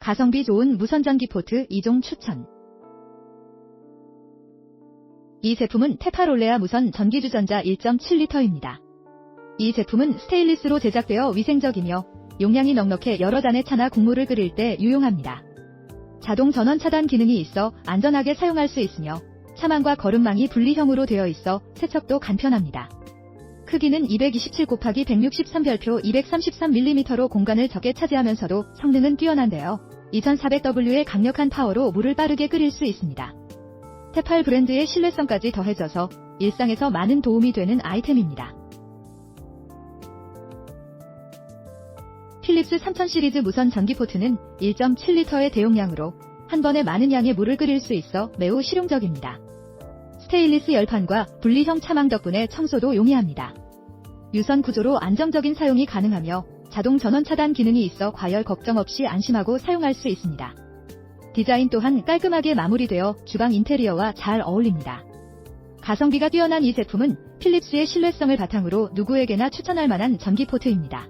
가성비 좋은 무선 전기 포트 2종 추천. 이 제품은 테파롤레아 무선 전기주전자 1.7리터입니다. 이 제품은 스테인리스로 제작되어 위생적이며 용량이 넉넉해 여러 잔의 차나 국물을 끓일 때 유용합니다. 자동 전원 차단 기능이 있어 안전하게 사용할 수 있으며 차망과 거름망이 분리형으로 되어 있어 세척도 간편합니다. 크기는 227 곱하기 163 별표 233mm로 공간을 적게 차지하면서도 성능은 뛰어난데요. 2400W의 강력한 파워로 물을 빠르게 끓일 수 있습니다. 테팔 브랜드의 신뢰성까지 더해져서 일상에서 많은 도움이 되는 아이템입니다. 필립스 3000 시리즈 무선 전기 포트는 1.7리터의 대용량으로 한 번에 많은 양의 물을 끓일 수 있어 매우 실용적입니다. 스테인리스 열판과 분리형 차망 덕분에 청소도 용이합니다. 유선 구조로 안정적인 사용이 가능하며 자동 전원 차단 기능이 있어 과열 걱정 없이 안심하고 사용할 수 있습니다. 디자인 또한 깔끔하게 마무리되어 주방 인테리어와 잘 어울립니다. 가성비가 뛰어난 이 제품은 필립스의 신뢰성을 바탕으로 누구에게나 추천할 만한 전기 포트입니다.